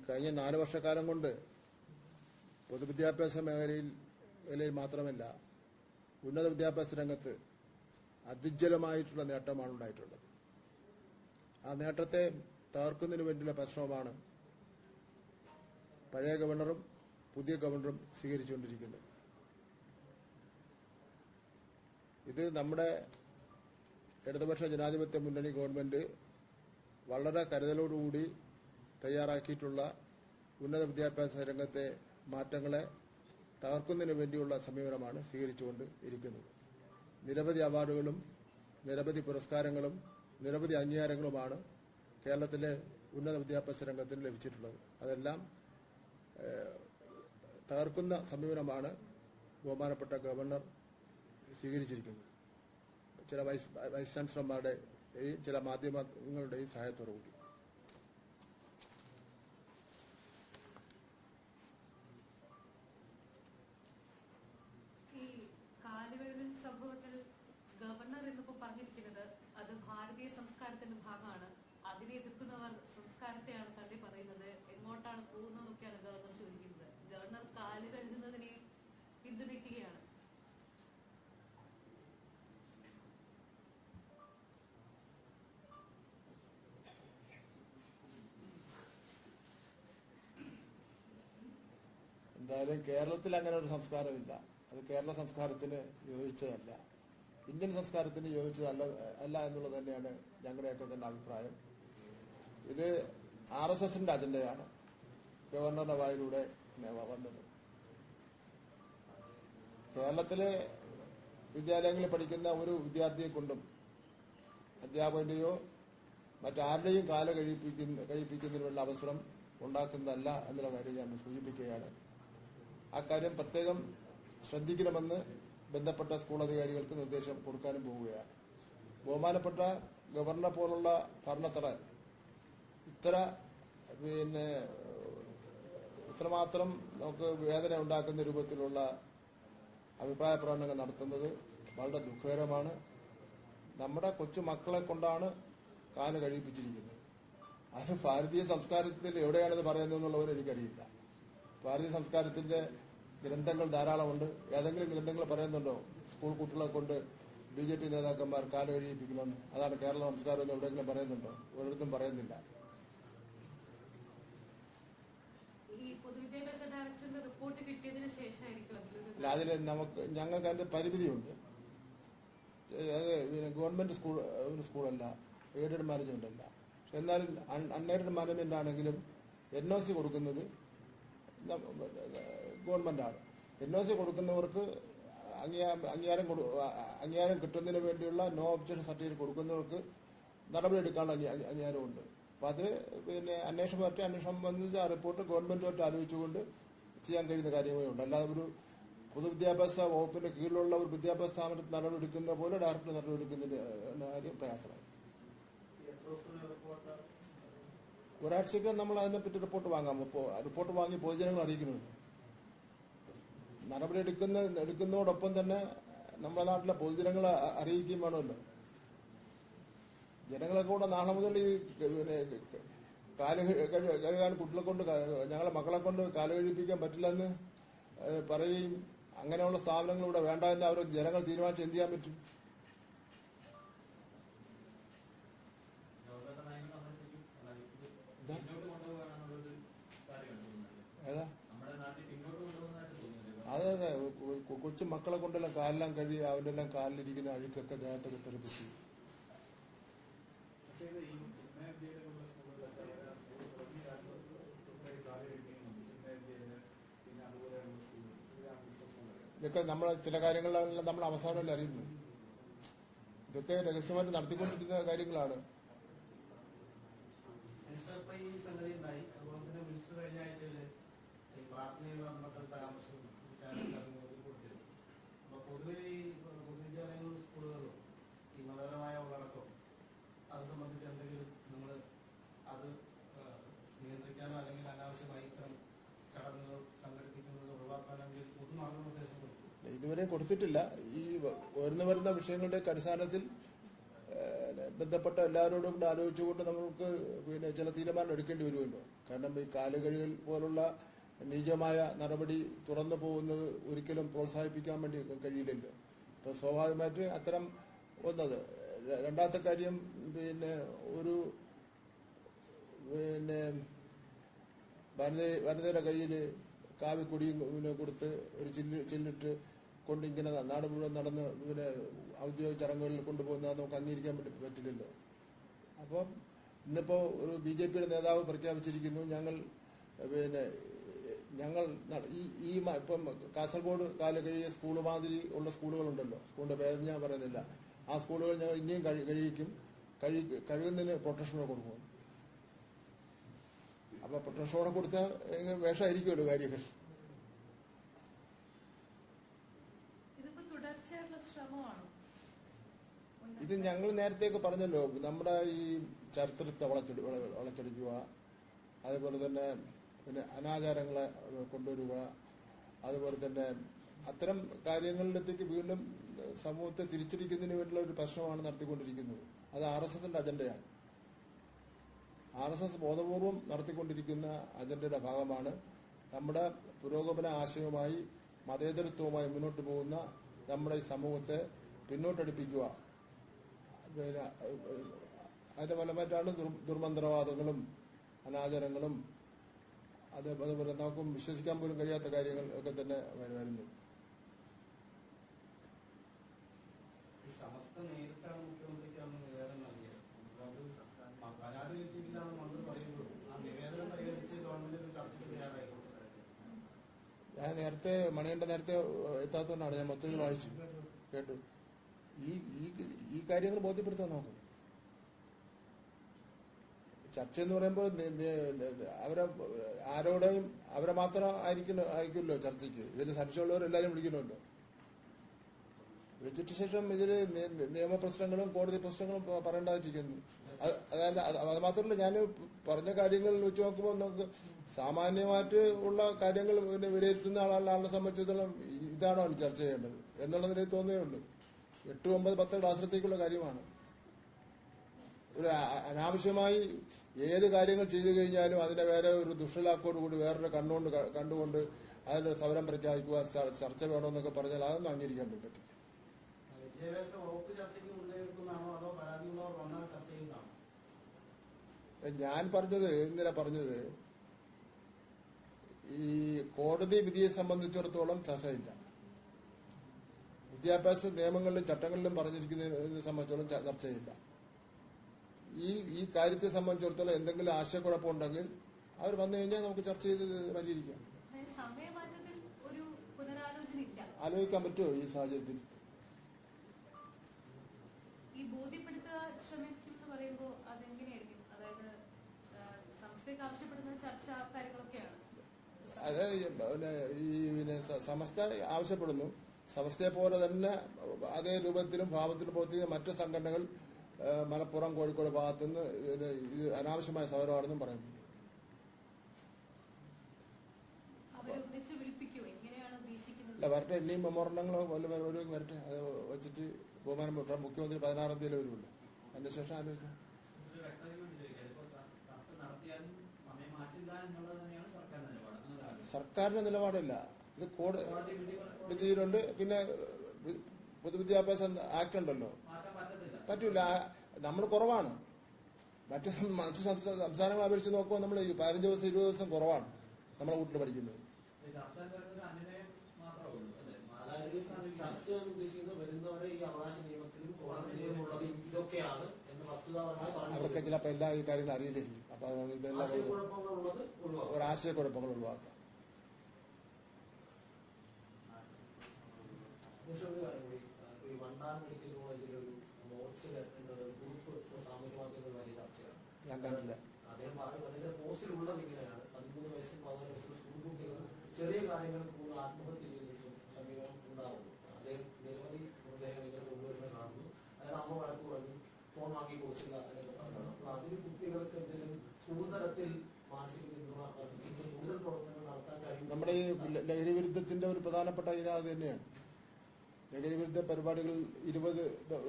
കഴിഞ്ഞ നാല് വർഷക്കാലം കൊണ്ട് പൊതുവിദ്യാഭ്യാസ മേഖലയിൽ മേഖലയിൽ മാത്രമല്ല ഉന്നത വിദ്യാഭ്യാസ രംഗത്ത് അതിജ്വലമായിട്ടുള്ള നേട്ടമാണ് ഉണ്ടായിട്ടുള്ളത്. ആ നേട്ടത്തെ തകർക്കുന്നതിന് വേണ്ടിയുള്ള പരിശ്രമമാണ് പഴയ ഗവർണറും പുതിയ ഗവർണറും സ്വീകരിച്ചുകൊണ്ടിരിക്കുന്നത്. ഇത് നമ്മുടെ ഇടതുപക്ഷ ജനാധിപത്യ മുന്നണി ഗവൺമെന്റ് വളരെ കരുതലോടുകൂടി തയ്യാറാക്കിയിട്ടുള്ള ഉന്നത വിദ്യാഭ്യാസ രംഗത്തെ മാറ്റങ്ങളെ തകർക്കുന്നതിന് വേണ്ടിയുള്ള സമീപനമാണ് സ്വീകരിച്ചുകൊണ്ട് ഇരിക്കുന്നത്. നിരവധി അവാർഡുകളും നിരവധി പുരസ്കാരങ്ങളും നിരവധി അംഗീകാരങ്ങളുമാണ് കേരളത്തിലെ ഉന്നത വിദ്യാഭ്യാസ രംഗത്തിന് ലഭിച്ചിട്ടുള്ളത്. അതെല്ലാം തകർക്കുന്ന സമീപനമാണ് ബഹുമാനപ്പെട്ട ഗവർണർ സ്വീകരിച്ചിരിക്കുന്നത്. ചില വൈസ് വൈസ് ചാൻസലർമാരുടെയും ചില മാധ്യമങ്ങളുടെയും സഹായത്തോടു കൂടി ഈ കാലുകഴുകൽ സംഭവത്തിൽ ഗവർണർ എന്നിപ്പോ പറഞ്ഞിരിക്കുന്നത് അത് ഭാരതീയ സംസ്കാരത്തിന്റെ ഭാഗമാണ് അതിനെ എതിർക്കുന്നവർ സംസ്കാരത്തെയാണ് തള്ളി പറയുന്നത് പോകുന്നതെന്നൊക്കെയാണ് ഗവർണർ ചോദിക്കുന്നത്. ഗവർണർ കാൽ കഴുകുന്നതിനെ പിന്തുണയ്ക്കുകയാണ് എന്തായാലും കേരളത്തിൽ അങ്ങനെ ഒരു സംസ്കാരമില്ല. അത് കേരള സംസ്കാരത്തിന് യോജിച്ചതല്ല. ഇന്ത്യൻ സംസ്കാരത്തിന് യോജിച്ചതല്ല അല്ല എന്നുള്ളത് തന്നെയാണ് ഞങ്ങളുടെയൊക്കെ തന്നെ അഭിപ്രായം. ഇത് ആർ എസ് എസിന്റെ അജണ്ടയാണ്. ഗവർണറുടെ വായിലൂടെ വന്നത്. കേരളത്തിലെ വിദ്യാലയങ്ങളിൽ പഠിക്കുന്ന ഒരു വിദ്യാർത്ഥിയെ കൊണ്ടും അധ്യാപകന്റെയോ മറ്റാരുടെയും കാല കഴിപ്പിക്കുന്ന കഴിപ്പിക്കുന്നതിനുള്ള അവസരം ഉണ്ടാക്കുന്നതല്ല എന്നുള്ള കാര്യം ഞാൻ സൂചിപ്പിക്കുകയാണ്. അക്കാര്യം പ്രത്യേകം ശ്രദ്ധിക്കണമെന്ന് ബന്ധപ്പെട്ട സ്കൂൾ അധികാരികൾക്ക് നിർദ്ദേശം കൊടുക്കാനും പോവുകയാണ്. ബഹുമാനപ്പെട്ട ഗവർണറെ പോലുള്ള ഭരണത്തറ ഇത്ര പിന്നെ ഇത്രമാത്രം നമുക്ക് വേദന ഉണ്ടാക്കുന്ന രൂപത്തിലുള്ള അഭിപ്രായ പ്രകടനങ്ങൾ നടത്തുന്നത് വളരെ ദുഃഖകരമാണ്. നമ്മുടെ കൊച്ചു മക്കളെ കൊണ്ടാണ് കാൽ കഴിപ്പിച്ചിരിക്കുന്നത് അത് ഭാരതീയ സംസ്കാരത്തിൽ എവിടെയാണിത് പറയുന്നത് എന്നുള്ളവർ എനിക്കറിയില്ല. ഭാരതീയ സംസ്കാരത്തിന്റെ ഗ്രന്ഥങ്ങൾ ധാരാളമുണ്ട്. ഏതെങ്കിലും ഗ്രന്ഥങ്ങൾ പറയുന്നുണ്ടോ? സ്കൂൾ കുട്ടികളെ കൊണ്ട് ബി ജെ പി നേതാക്കന്മാർ കാൽ കഴിയിപ്പിക്കണമെന്ന് അതാണ് കേരള സംസ്കാരം എന്ന് എവിടെയെങ്കിലും പറയുന്നുണ്ടോ? ഒരിടത്തും പറയുന്നില്ല ഈ പൊതുവിദ്യാഭ്യാസ റിപ്പോർട്ട് കിട്ടിയതിന് അതിൽ നമുക്ക് ഞങ്ങൾക്ക് അതിന്റെ പരിമിതിയുണ്ട്. അത് ഗവൺമെന്റ് സ്കൂൾ സ്കൂളല്ല എയ്ഡഡ് മാനേജ്മെന്റ് അല്ല. പക്ഷെ എന്നാലും അൺഎയ്ഡഡ് മാനേജ്മെന്റ് ആണെങ്കിലും എൻ ഒ സി കൊടുക്കുന്നത് ഗവൺമെന്റാണ് എൻ ഒ സി കൊടുക്കുന്നവർക്ക് അംഗീകാരം അംഗീകാരം കൊടു- അംഗീകാരം കിട്ടുന്നതിന് വേണ്ടിയുള്ള നോ ഒബ്ജക്ഷൻ സർട്ടിഫിക്കറ്റ് കൊടുക്കുന്നവർക്ക് നടപടിയെടുക്കാനുള്ള അംഗീ- അംഗീ- അംഗീകാരമുണ്ട്. അപ്പൊ അത് പിന്നെ അന്വേഷണം പറ്റി അന്വേഷണം സംബന്ധിച്ച ആ റിപ്പോർട്ട് ഗവൺമെന്റുമായിട്ട് ആലോചിച്ചുകൊണ്ട് ചെയ്യാൻ കഴിയുന്ന കാര്യമേ ഉണ്ട് അല്ലാതെ ഒരു പൊതുവിദ്യാഭ്യാസ വകുപ്പിന്റെ കീഴിലുള്ള ഒരു വിദ്യാഭ്യാസ സ്ഥാപനത്തിൽ നടപടിയെടുക്കുന്ന പോലെ ഡയറക്ടർ നടപടിയെടുക്കുന്നതിന്റെ കാര്യം പ്രയാസമായി. ഒരാഴ്ചയ്ക്ക് നമ്മൾ അതിനെപ്പറ്റി റിപ്പോർട്ട് വാങ്ങാം. റിപ്പോർട്ട് വാങ്ങി പൊതുജനങ്ങൾ അറിയിക്കുന്നുണ്ട്. നടപടി എടുക്കുന്ന എടുക്കുന്നതോടൊപ്പം തന്നെ നമ്മുടെ നാട്ടിലെ പൊതുജനങ്ങളെ അറിയിക്കുകയും വേണമല്ലോ. ജനങ്ങളൊക്കെ കൂടെ നാളെ മുതൽ ഈ പിന്നെ കാൽ കഴി- കഴി- കഴുകാൻ കുട്ടികളെ കൊണ്ട് ഞങ്ങളെ മക്കളെ കൊണ്ട് കാൽ കഴിപ്പിക്കാൻ പറ്റില്ലെന്ന് പറയുകയും അങ്ങനെയുള്ള സ്ഥാപനങ്ങൾ ഇവിടെ വേണ്ട എന്ന് അവർ ജനങ്ങൾ തീരുമാനിച്ച് എന്ത് ചെയ്യാൻ പറ്റും? ഏതാ? അതെ അതെ. കൊച്ചു മക്കളെ കൊണ്ടെല്ലാം കാലെല്ലാം കഴുകി അവരെല്ലാം കാലിലിരിക്കുന്ന അഴുക്കൊക്കെ ദേഹത്തൊക്കെ തെറിപ്പിച്ചു ഇതൊക്കെ നമ്മൾ ചില കാര്യങ്ങളെല്ലാം നമ്മൾ അവസാനമല്ലേ അറിയുന്നത്? ഇതൊക്കെ രഹസ്യമായിട്ട് നടത്തിക്കൊണ്ടിരിക്കുന്ന കാര്യങ്ങളാണ്. സംഗതി ഉണ്ടായി അതുപോലെ തന്നെ മിനിസ്റ്റർ കഴിഞ്ഞ ആഴ്ചയിൽ ഈ പ്രാർത്ഥനയിൽ നടന്ന പരാമർശം ചാനൽ ചടങ്ങുകളിൽ കൊടുത്തിരുന്നു അപ്പൊ പൊതുവെ ഈ പൊതുവിദ്യാലയങ്ങളും സ്കൂളുകളിലും ഈ മതപരമായ ഉള്ളടക്കം അത് സംബന്ധിച്ച് എന്തെങ്കിലും നിങ്ങൾ അത് ആ, നിയന്ത്രിക്കാനോ അല്ലെങ്കിൽ അനാവശ്യമായി ഇത്തരം ചടങ്ങുകൾ സംഘടിപ്പിക്കുന്നത് ഒഴിവാക്കാനെങ്കിൽ പൊതു മാർഗനിർദ്ദേശം കൊടുക്കും ഇതുവരെ കൊടുത്തിട്ടില്ല. ഈ ഉയർന്നു വരുന്ന വിഷയങ്ങളുടെ അടിസ്ഥാനത്തിൽ ബന്ധപ്പെട്ട എല്ലാവരോടും കൂടെ ആലോചിച്ചുകൊണ്ട് നമുക്ക് പിന്നെ ചില തീരുമാനം എടുക്കേണ്ടി വരുമല്ലോ. കാരണം ഈ കാലുകഴികൾ പോലുള്ള നീചമായ നടപടി തുറന്നു പോകുന്നത് ഒരിക്കലും പ്രോത്സാഹിപ്പിക്കാൻ വേണ്ടി കഴിയില്ലല്ലോ. അപ്പൊ സ്വാഭാവികമായിട്ട് അത്തരം വന്നത്. രണ്ടാമത്തെ കാര്യം പിന്നെ ഒരു പിന്നെ വനിത വനിതയുടെ കയ്യിൽ കാവിക്കൊടിയും പിന്നെ കൊടുത്ത് ഒരു ചില്ല് ചില്ലിട്ട് കൊണ്ട് ഇങ്ങനെ നാട് മുഴുവൻ നടന്ന് പിന്നെ ഔദ്യോഗിക ചടങ്ങുകളിൽ കൊണ്ടുപോകുന്ന നമുക്ക് അംഗീകരിക്കാൻ പറ്റില്ലല്ലോ. അപ്പം ഇന്നിപ്പോ ഒരു ബി ജെ പിയുടെ നേതാവ് പ്രഖ്യാപിച്ചിരിക്കുന്നു ഞങ്ങൾ പിന്നെ ഞങ്ങൾ ഈ ഈ ഇപ്പം കാസർഗോഡ് കാല കഴിയ സ്കൂൾ മാതിരി ഉള്ള സ്കൂളുകളുണ്ടല്ലോ സ്കൂളിന്റെ പേര് ഞാൻ പറയുന്നില്ല. ആ സ്കൂളുകൾ ഞങ്ങൾ ഇനിയും കഴി കഴിയിക്കും. കഴി കഴുകുന്നതിന് പ്രൊട്ടക്ഷനോ കൊടുക്കും. അപ്പൊ പ്രൊട്ടക്ഷനോടെ കൊടുത്താൽ വേഷമായിരിക്കുമല്ലോ കാര്യങ്ങൾ ഇത് ഞങ്ങൾ നേരത്തെ നേരത്തെയൊക്കെ പറഞ്ഞല്ലോ നമ്മുടെ ഈ ചരിത്രത്തെ വളച്ചൊടി വള- വളച്ചൊടിക്കുക അതുപോലെ തന്നെ പിന്നെ അനാചാരങ്ങളെ കൊണ്ടുവരിക അതുപോലെ തന്നെ അത്തരം കാര്യങ്ങളിലേക്ക് വീണ്ടും സമൂഹത്തെ തിരിച്ചടിക്കുന്നതിന് വേണ്ടിയുള്ള ഒരു പ്രശ്നമാണ് നടത്തിക്കൊണ്ടിരിക്കുന്നത്. അത് ആർ എസ് എസിന്റെ അജണ്ടയാണ്. ആർ എസ് എസ് ബോധപൂർവം നടത്തിക്കൊണ്ടിരിക്കുന്ന അജണ്ടയുടെ ഭാഗമാണ് നമ്മുടെ പുരോഗമന ആശയവുമായി മതേതരത്വവുമായി മുന്നോട്ട് പോകുന്ന നമ്മുടെ ഈ സമൂഹത്തെ പിന്നോട്ടടിപ്പിക്കുക. പിന്നെ അതിന്റെ ഫലമായിട്ടാണ് ദുർ- ദുർമന്ത്രവാദങ്ങളും അനാചാരങ്ങളും അത് അതുപോലെ നമുക്കും വിശ്വസിക്കാൻ പോലും കഴിയാത്ത കാര്യങ്ങൾ ഒക്കെ തന്നെ വരുന്നത് സമസ്ത നേരിട്ടാണ് മുഖ്യമന്ത്രിക്കാണ് നിവേദനം നൽകിയത് അത് പരാതി കിട്ടിയിട്ടില്ലാന്ന് മന്ത്രി പറയുമ്പോൾ ആ നിവേദനം പരിഗണിച്ച് ഗവൺമെന്റ് ചർച്ചയ്ക്ക് തയ്യാറായിക്കോട്ടെ ഞാൻ നേരത്തെ മണികണ്ഠ നേരത്തെ എത്താത്തതുകൊണ്ടാണ് ഞാൻ മൊത്തത്തിൽ വായിച്ചു. കേട്ടു. ഈ ഈ ഈ കാര്യങ്ങൾ ബോധ്യപ്പെടുത്താൻ നോക്കും. ചർച്ച എന്ന് പറയുമ്പോൾ അവരെ ആരോടെയും അവരെ മാത്രം ആയിരിക്കും ആയിരിക്കുമല്ലോ ചർച്ചയ്ക്ക്. ഇതിന് സംശയമുള്ളവരെല്ലാവരും വിളിക്കണമല്ലോ വിളിച്ചിട്ട് ശേഷം ഇതിൽ നിയമപ്രശ്നങ്ങളും കോടതി പ്രശ്നങ്ങളും പറയേണ്ടതായിട്ടിരിക്കുന്നു അത് അതല്ല അത് മാത്രമല്ല ഞാൻ പറഞ്ഞ കാര്യങ്ങൾ വെച്ച് നോക്കുമ്പോൾ നമുക്ക് സാമാന്യമായിട്ട് ഉള്ള കാര്യങ്ങൾ പിന്നെ വിലയിരുത്തുന്ന ആളാണ് ആളെ സംബന്ധിച്ചിടത്തോളം ഇതാണോ ചർച്ച ചെയ്യേണ്ടത് എന്നുള്ള നിലയിൽ തോന്നുകയേ ഉള്ളൂ. എട്ട് ഒമ്പത് പത്ത് ക്ലാസ്സിലത്തേക്കുള്ള കാര്യമാണ്. ഒരു അനാവശ്യമായി ഏത് കാര്യങ്ങൾ ചെയ്തു കഴിഞ്ഞാലും അതിനെ വേറെ ഒരു ദുഷ്ടലാക്കോട് കൂടി വേറൊരു കണ്ണുകൊണ്ട് കണ്ടുകൊണ്ട് അതിന് സമരം പ്രഖ്യാപിക്കുക ചർച്ച വേണമെന്നൊക്കെ പറഞ്ഞാൽ അതൊന്നും അംഗീകരിക്കാൻ പറ്റില്ല വിദ്യാഭ്യാസ വകുപ്പ് ചർച്ചയ്ക്ക് മുൻകൈയെടുക്കുന്നതാണോ അതോ പരാതിയുള്ളവർ വന്നാൽ ചർച്ച ചെയ്യുന്നതാണോ ഞാൻ പറഞ്ഞത് ഇന്നലെ പറഞ്ഞത്? ഈ കോടതി വിധിയെ സംബന്ധിച്ചിടത്തോളം ചർച്ചയില്ല. വിദ്യാഭ്യാസ നിയമങ്ങളിലും ചട്ടങ്ങളിലും പറഞ്ഞിരിക്കുന്നതിനെ സംബന്ധിച്ചിടത്തോളം ചർച്ചയില്ല. ഈ ഈ കാര്യത്തെ സംബന്ധിച്ചിടത്തോളം എന്തെങ്കിലും ആശയക്കുഴപ്പമുണ്ടെങ്കിൽ അവർ വന്നു കഴിഞ്ഞാൽ നമുക്ക് ചർച്ച ചെയ്ത് പരിഹരിക്കാം. ആലോചിക്കാൻ പറ്റുമോ ഈ സാഹചര്യത്തിൽ? ഈ ശ്രമിക്കും എന്ന് പറയുമ്പോൾ അതെങ്ങനെയായിരിക്കും അതായത് ആ, സംസ്ഥയ്ക്ക് ആവശ്യപ്പെടുന്ന ചർച്ച കാര്യങ്ങളൊക്കെയാണ് അത് പിന്നെ ഈ പിന്നെ സമസ്ത ആവശ്യപ്പെടുന്നു. സമസ്തയെ പോലെ തന്നെ അതേ രൂപത്തിലും ഭാവത്തിലും പ്രവർത്തിക്കുന്ന മറ്റു സംഘടനകൾ മലപ്പുറം കോഴിക്കോട് ഭാഗത്തുനിന്ന് ഇത് ഇത് അനാവശ്യമായ സമരമാണെന്നും പറയുന്നു. അല്ല വരട്ടെ ഇനിയും മെമ്മോറണ്ടങ്ങളോ വല്ല ഒരു വരട്ടെ അത് വെച്ചിട്ട് ബഹുമാനം മുഖ്യമന്ത്രി പതിനാറാം തീയതി വരുമല്ലോ അതിനുശേഷം ആലോചിക്കാം ഒരു വ്യക്തത കൊണ്ട് ചോദിക്കാം ഇപ്പോൾ ചർച്ച നടത്തിയാലും സമയം മാറ്റില്ല എന്നുള്ളത് തന്നെയാണ് സർക്കാർ നിലപാട് അങ്ങനെ സർക്കാരിന്റെ നിലപാടില്ല. ഇത് കോഡ് വിധിയിലുണ്ട് പിന്നെ പൊതുവിദ്യാഭ്യാസ ആക്ട് ഉണ്ടല്ലോ. പറ്റൂല. നമ്മൾ കുറവാണ്. മറ്റ് മറ്റു മറ്റ് സംസ്ഥാ- സംസ്ഥാനങ്ങളെ അപേക്ഷിച്ച് നോക്കുമ്പോൾ നമ്മൾ പതിനഞ്ച് ദിവസം ഇരുപത് ദിവസം കുറവാണ് നമ്മളെ വീട്ടിൽ പഠിക്കുന്നത്. അവർക്ക് ചിലപ്പോൾ എല്ലാ കാര്യങ്ങളും അറിയില്ലായിരിക്കും അപ്പൊ അതുകൊണ്ട് ഇതെല്ലാം ഒരാശയക്കുഴപ്പങ്ങൾ ഒഴിവാക്കും. ഈ വണ്ടാൻ മെഡിക്കൽ കോളേജിൽ ഒരു ഗ്രൂപ്പ് ഇപ്പോൾ സാമൂഹ്യ മാധ്യമത്തിൽ വലിയ ചർച്ചയാണ്. ഞാൻ കണ്ടില്ല. അദ്ദേഹം അതിന്റെ പോസ്റ്റിൽ ഉള്ളത് ഇങ്ങനെയാണ്. പതിമൂന്ന് വയസ്സും പതിനാല് വയസ്സും സ്കൂൾ കുട്ടികൾ ചെറിയ കാര്യങ്ങൾ കൂടുതൽ ആത്മഹത്യ ചെയ്ത സമീപനം ഉണ്ടാകുന്നു അദ്ദേഹം നിരവധി മൃതദേഹങ്ങൾ കൊണ്ടുവരുന്ന കാണുന്നു അതായത് അമ്മ വഴക്ക് പറഞ്ഞു ഫോൺ വാങ്ങി കൊടുത്തില്ല എന്നൊക്കെ പറഞ്ഞു അപ്പോൾ അതിന് കുട്ടികൾക്ക് എന്തെങ്കിലും സ്കൂൾ തലത്തിൽ മാനസിക പിന്തുണ അതിന് കൂടുതൽ പ്രവർത്തനങ്ങൾ നടത്താൻ നമ്മുടെ ഈ ലഹരി വിരുദ്ധത്തിന്റെ ഒരു പ്രധാനപ്പെട്ട ഇന അത് തന്നെയാണ്. ലഹരി വിരുദ്ധ പരിപാടികൾ ഇരുപത്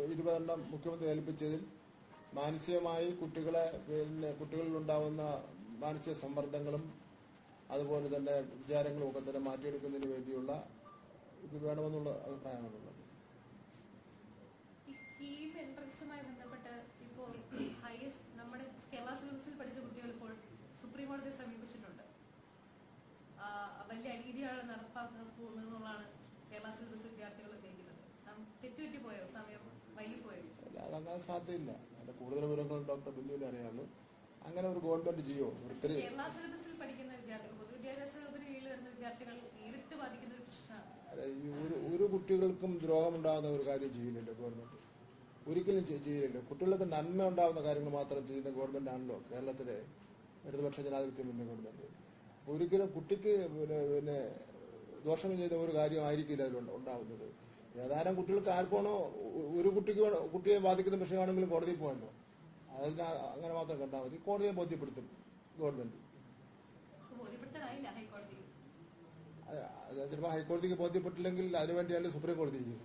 ഇരുപതെണ്ണം മുഖ്യമന്ത്രി ഏൽപ്പിച്ചതിൽ മാനസികമായി കുട്ടികളെ പിന്നെ കുട്ടികളിൽ ഉണ്ടാവുന്ന മാനസിക സമ്മർദ്ദങ്ങളും അതുപോലെ തന്നെ വിചാരങ്ങളും ഒക്കെ തന്നെ മാറ്റിയെടുക്കുന്നതിന് വേണ്ടിയുള്ള ഇത് വേണമെന്നുള്ള അഭിപ്രായമാണുള്ളത് ഈ കീം എൻട്രൻസുമായി ബന്ധപ്പെട്ട് ഇപ്പോൾ ഹയസ്റ്റ് നമ്മുടെ കേരള സിലബസിൽ പഠിച്ച കുട്ടികൾ ഇപ്പോൾ സുപ്രീം കോടതിയെ സമീപിച്ചിട്ടുണ്ട് ആ, വലിയ അനീതിയാണ് നടപ്പാക്കാൻ പോകുന്നത് എന്നുള്ളതാണ് കേരള സിലബസ് വിദ്യാർത്ഥികൾ ഉന്നയിക്കുന്നത് നാം തെറ്റുപറ്റി പോയോ സമയം വൈകിപ്പോയോ അതങ്ങനെ സാധ്യമില്ല അതിന്റെ കൂടുതൽ വിവരങ്ങൾ ഡോക്ടർ ബിന്ദുവിന് അറിയാണ് അങ്ങനെ ഒരു ഗവൺമെന്റ് ചെയ്യോ വിദ്യാർത്ഥികൾ ബാധിക്കുന്ന ഒരു ഒരു കുട്ടികൾക്കും ദ്രോഹമുണ്ടാകുന്ന ഒരു കാര്യം ചെയ്യുന്നില്ല ഗവൺമെന്റ്. ഒരിക്കലും ചെയ്യുന്നില്ല ചെയ്യില്ലല്ലോ കുട്ടികൾക്ക് നന്മ ഉണ്ടാകുന്ന കാര്യങ്ങൾ മാത്രം ചെയ്യുന്ന ഗവൺമെന്റ് ആണല്ലോ കേരളത്തിലെ ഇടതുപക്ഷ ജനാധിപത്യ മുന്നേ ഗവൺമെന്റ്. ഒരിക്കലും കുട്ടിക്ക് പിന്നെ പിന്നെ ദോഷം ചെയ്ത ഒരു കാര്യമായിരിക്കില്ല അതിൽ ഉണ്ടാവുന്നത്. ഏതാനും കുട്ടികൾക്ക് ആർക്കാണോ ഒരു കുട്ടിക്ക് കുട്ടിയെ ബാധിക്കുന്ന വിഷയമാണെങ്കിലും കോടതിയിൽ പോകണ്ടോ? അതിന് അങ്ങനെ മാത്രം കണ്ടാൽ മതി. കോടതിയെ ബോധ്യപ്പെടുത്തും ഗവൺമെന്റ്. ചിലപ്പോ ചിലപ്പോൾ ഹൈക്കോടതിക്ക് ബോധ്യപ്പെട്ടില്ലെങ്കിൽ അതിനുവേണ്ടിയാണ് സുപ്രീം കോടതി ചെയ്യുന്നത്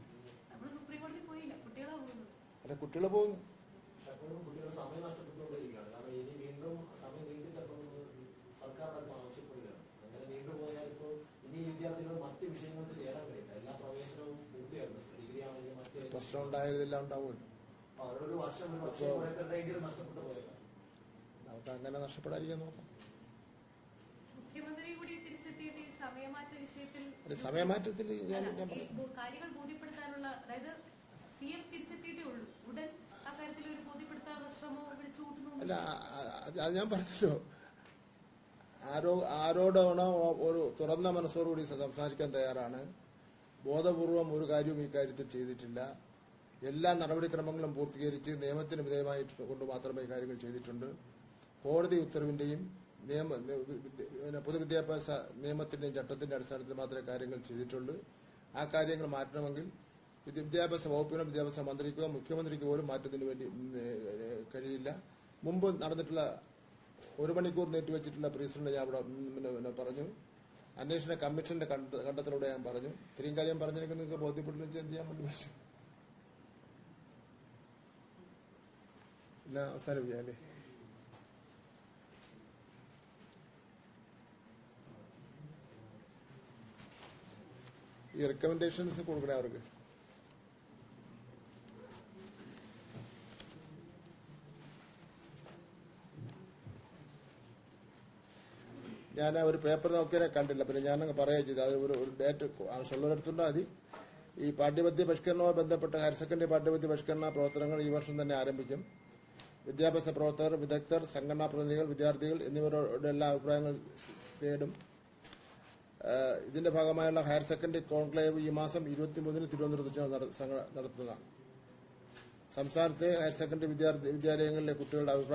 നമ്മൾ സുപ്രീം കോടതി പോയില്ല. കുട്ടികളാ പോകുന്നത്. അല്ല കുട്ടികൾ നീട്ടിത്തരണമെന്ന് സർക്കാർ അടക്കം ആവശ്യപ്പെടുകയാണ്. അങ്ങനെ നീണ്ടുപോയാൽ ഇപ്പോൾ ഇനി വിദ്യാർത്ഥികൾ മറ്റ് വിഷയങ്ങൾക്ക് ചേരാൻ കഴിയില്ല എല്ലാ പ്രവേശനവും പൂർത്തിയായിരുന്നു ഡിഗ്രി ആണെങ്കിലും മറ്റ് പ്രശ്നം ഉണ്ടായതെല്ലാം ഉണ്ടാവുമല്ലോ അവരുടെ ഒരു വർഷം ഒരു വർഷം കുറേക്കെങ്കിലും ഉണ്ടായതെല്ലാം ഉണ്ടാവുമല്ലോ നമുക്ക് അങ്ങനെ നഷ്ടപ്പെടാതിരിക്കാൻ നോക്കാം. മുഖ്യമന്ത്രി കൂടി തിരിച്ചെത്തിയിട്ട് ഈ സമയമാറ്റ വിഷയത്തിൽ സമയമാറ്റത്തിൽ ഞാൻ അല്ല, കാര്യങ്ങൾ ബോധ്യപ്പെടുത്താനുള്ള അതായത് അത് അത് ഞാൻ പറഞ്ഞല്ലോ. ആരോ ആരോടാണോ ഒരു തുറന്ന മനസ്സോടുകൂടി സംസാരിക്കാൻ തയ്യാറാണ്. ബോധപൂർവം ഒരു കാര്യവും ഈ കാര്യത്തിൽ ചെയ്തിട്ടില്ല. എല്ലാ നടപടിക്രമങ്ങളും പൂർത്തീകരിച്ച് നിയമത്തിന് വിധേയമായിട്ട് കൊണ്ട് മാത്രമേ കാര്യങ്ങൾ ചെയ്തിട്ടുണ്ട്. കോടതി ഉത്തരവിന്റെയും നിയമ പൊതുവിദ്യാഭ്യാസ നിയമത്തിന്റെയും ചട്ടത്തിന്റെ അടിസ്ഥാനത്തിൽ മാത്രമേ കാര്യങ്ങൾ ചെയ്തിട്ടുള്ളൂ. ആ കാര്യങ്ങൾ മാറ്റണമെങ്കിൽ വിദ്യാഭ്യാസ വകുപ്പിനോ വിദ്യാഭ്യാസ മന്ത്രിക്കോ മുഖ്യമന്ത്രിക്കോ പോലും മാറ്റത്തിന് വേണ്ടി കഴിയില്ല. മുമ്പ് നടന്നിട്ടുള്ള ഒരു മണിക്കൂർ നീട്ടിവെച്ചിട്ടുള്ള പ്രീസിഡന്റ് ഞാൻ അവിടെ പറഞ്ഞു. അന്വേഷണ കമ്മീഷന്റെ കണ്ട- കണ്ടെത്തലോടെ ഞാൻ പറഞ്ഞു. ഇത്രയും കാര്യം പറഞ്ഞെനിക്ക് നിങ്ങൾക്ക് ബോധ്യപ്പെട്ടില്ല എന്ത് ചെയ്യാൻ വേണ്ടി ഇല്ല അവസാനിപ്പിക്കാം അല്ലേ ഈ റെക്കമെൻഡേഷൻസ് കൊടുക്കണേ അവർക്ക്. ഞാൻ ഒരു പേപ്പർ നോക്കിയാൽ കണ്ടില്ല. പിന്നെ ഞാനങ്ങ് പറയുക ചെയ്തു. അത് ഒരു ഒരു ഡേറ്റ് ആവശ്യമുള്ളവരെടുത്തുണ്ടാൽ മതി. ഈ പാഠ്യപദ്ധതി പരിഷ്കരണവുമായി ബന്ധപ്പെട്ട ഹയർ സെക്കൻഡറി പാഠ്യപദ്ധതി പരിഷ്കരണ പ്രവർത്തനങ്ങൾ ഈ വർഷം തന്നെ ആരംഭിക്കും. വിദ്യാഭ്യാസ പ്രവർത്തകർ വിദഗ്ധർ സംഘടനാ പ്രതിനിധികൾ വിദ്യാർത്ഥികൾ എന്നിവരുടെ എല്ലാ അഭിപ്രായങ്ങൾ തേടും. ഇതിന്റെ ഭാഗമായുള്ള ഹയർ സെക്കൻഡറി കോൺക്ലേവ് ഈ മാസം ഇരുപത്തിമൂന്നിന് തിരുവനന്തപുരത്ത് നടത്തുന്നതാണ്. സംസ്ഥാനത്തെ ഹയർ സെക്കൻഡറി വിദ്യാലയങ്ങളിലെ കുട്ടികളുടെ അഭിപ്രായം